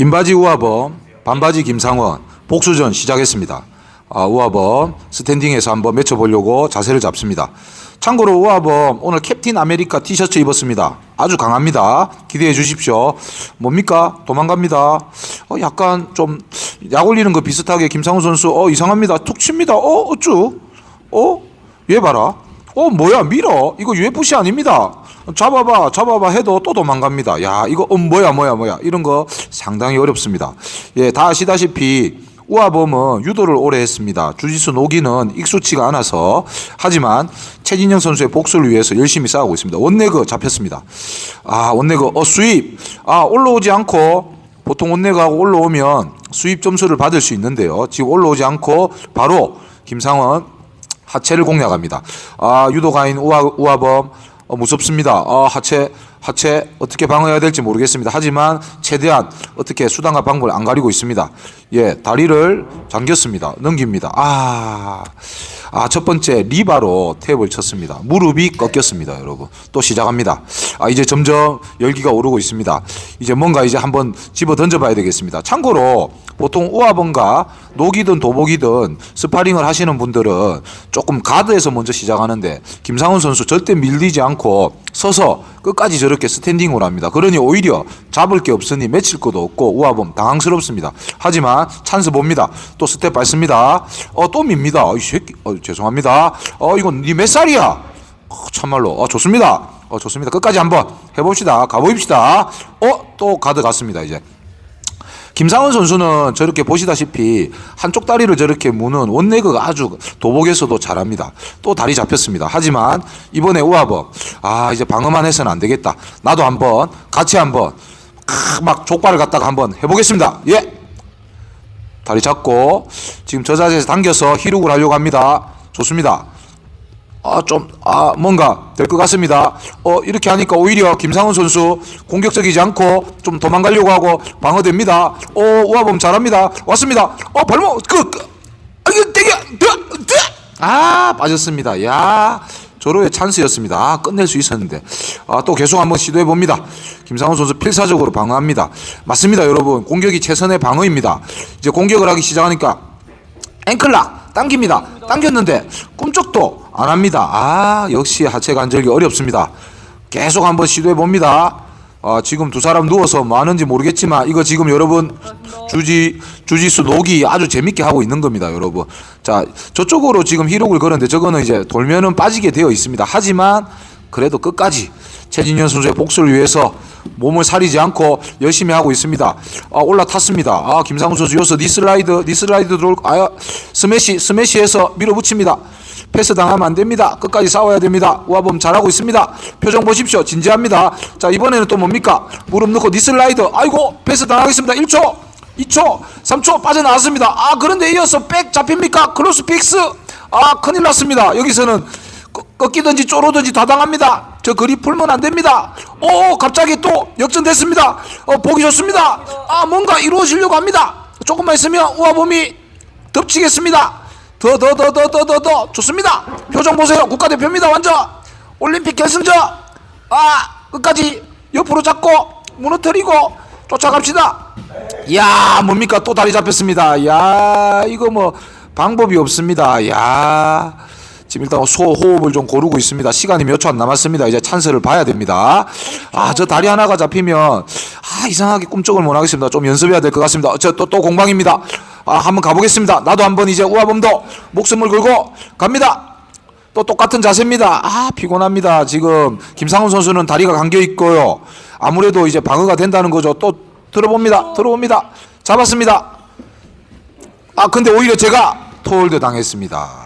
김바지 우하범, 반바지 김상원, 복수전 시작했습니다. 아, 우하범 스탠딩에서 한번 맺혀보려고 자세를 잡습니다. 참고로 우하범 오늘 캡틴 아메리카 티셔츠 입었습니다. 아주 강합니다. 기대해 주십시오. 뭡니까? 도망갑니다. 어, 약간 좀 약 올리는 거 비슷하게 김상훈 선수 어 이상합니다. 툭 칩니다. 어 어쭈? 어? 얘 봐라. 어 뭐야 밀어? 이거 UFC 아닙니다. 잡아봐 잡아봐 해도 또 도망갑니다. 야 이거 어 뭐야 뭐야 뭐야 이런 거 상당히 어렵습니다. 예 다 아시다시피 우아범은 유도를 오래 했습니다. 주짓수 노기는 익숙치가 않아서 하지만 최진영 선수의 복수를 위해서 열심히 싸우고 있습니다. 원내그 잡혔습니다. 아 원내그 어 수입 아 올라오지 않고 보통 원내그하고 올라오면 수입 점수를 받을 수 있는데요. 지금 올라오지 않고 바로 김상원 하체를 공략합니다. 아 유도가인 우아, 우아범 어, 무섭습니다. 어, 하체 하체 어떻게 방어해야 될지 모르겠습니다. 하지만 최대한 어떻게 수단과 방법을 안 가리고 있습니다. 예, 다리를 잠겼습니다. 넘깁니다. 아, 아, 첫 번째 리바로 탭을 쳤습니다. 무릎이 꺾였습니다, 여러분. 또 시작합니다. 아, 이제 점점 열기가 오르고 있습니다. 이제 뭔가 이제 한번 집어 던져봐야 되겠습니다. 참고로 보통 우아번가 녹이든 도복이든 스파링을 하시는 분들은 조금 가드에서 먼저 시작하는데 김상훈 선수 절대 밀리지 않고 서서 끝까지 저렇게 스탠딩으로 합니다. 그러니 오히려 잡을 게 없으니 맺힐 것도 없고 우아범 당황스럽습니다. 하지만 찬스 봅니다. 또 스텝 밟습니다. 어, 또 밉니다. 어, 이 새끼, 어, 죄송합니다. 어, 이건 니 몇 살이야? 어, 참말로. 어, 좋습니다. 어, 좋습니다. 끝까지 한번 해봅시다. 가보입시다. 어, 또 가드 갔습니다, 이제. 김상훈 선수는 저렇게 보시다시피 한쪽 다리를 저렇게 무는 원내그가 아주 도복에서도 잘합니다. 또 다리 잡혔습니다. 하지만 이번에 우아범 아 이제 방어만 해서는 안 되겠다. 나도 한번 같이 한번 크, 막 족발을 갖다가 한번 해보겠습니다. 예. 다리 잡고 지금 저 자세에서 당겨서 히룩을 하려고 합니다. 좋습니다. 아, 좀, 아, 뭔가 될 것 같습니다. 어, 이렇게 하니까 오히려 김상훈 선수 공격적이지 않고 좀 도망가려고 하고 방어됩니다. 어, 우아범 잘합니다. 왔습니다. 어, 발목, 그, 그, 아, 이거 뜨! 아, 빠졌습니다. 야, 저로의 찬스였습니다. 아, 끝낼 수 있었는데. 아, 또 계속 한번 시도해 봅니다. 김상훈 선수 필사적으로 방어합니다. 맞습니다, 여러분. 공격이 최선의 방어입니다. 이제 공격을 하기 시작하니까 앵클락 당깁니다. 당겼는데 꿈쩍도 안 합니다. 아 역시 하체 관절이 어렵습니다. 계속 한번 시도해 봅니다. 아, 지금 두 사람 누워서 뭐 하는지 모르겠지만 이거 지금 여러분 주지 주짓수 녹이 아주 재밌게 하고 있는 겁니다, 여러분. 자 저쪽으로 지금 히록을 걸었는데 저거는 이제 돌면은 빠지게 되어 있습니다. 하지만 그래도 끝까지 최진현 선수의 복수를 위해서 몸을 사리지 않고 열심히 하고 있습니다. 아, 올라탔습니다. 아, 김상훈 선수 여기서 니슬라이드, 니슬라이드 들어올, 아, 스매시, 스매시해서 밀어붙입니다. 패스 당하면 안 됩니다. 끝까지 싸워야 됩니다. 우아범 잘하고 있습니다. 표정 보십시오. 진지합니다. 자, 이번에는 또 뭡니까? 무릎 넣고 니슬라이드. 아이고, 패스 당하겠습니다. 1초, 2초, 3초 빠져나왔습니다. 아, 그런데 이어서 백 잡힙니까? 크로스 픽스. 아, 큰일 났습니다. 여기서는 꺾- 꺾이든지 쪼르든지 다 당합니다. 저 거리 풀면 안 됩니다. 오, 갑자기 또 역전됐습니다. 어, 보기 좋습니다. 아, 뭔가 이루어지려고 합니다. 조금만 있으면 우아범이 덮치겠습니다. 더, 더, 더, 더, 더, 더, 더. 좋습니다. 표정 보세요. 국가대표입니다. 완전. 올림픽 결승전. 아, 끝까지 옆으로 잡고 무너뜨리고 쫓아갑시다. 야 뭡니까 또 다리 잡혔습니다. 야 이거 뭐 방법이 없습니다. 야 지금 일단 소 호흡을 좀 고르고 있습니다. 시간이 몇 초 안 남았습니다. 이제 찬스를 봐야 됩니다. 아 저 다리 하나가 잡히면 아 이상하게 꿈쩍을 못 하겠습니다. 좀 연습해야 될 것 같습니다. 저 또 또 공방입니다. 아 한번 가보겠습니다. 나도 한번 이제 우아범도 목숨을 걸고 갑니다. 또 똑같은 자세입니다. 아 피곤합니다. 지금 김상훈 선수는 다리가 감겨 있고요. 아무래도 이제 방어가 된다는 거죠. 또 들어봅니다. 들어봅니다. 잡았습니다. 아 근데 오히려 제가 토홀드 당했습니다.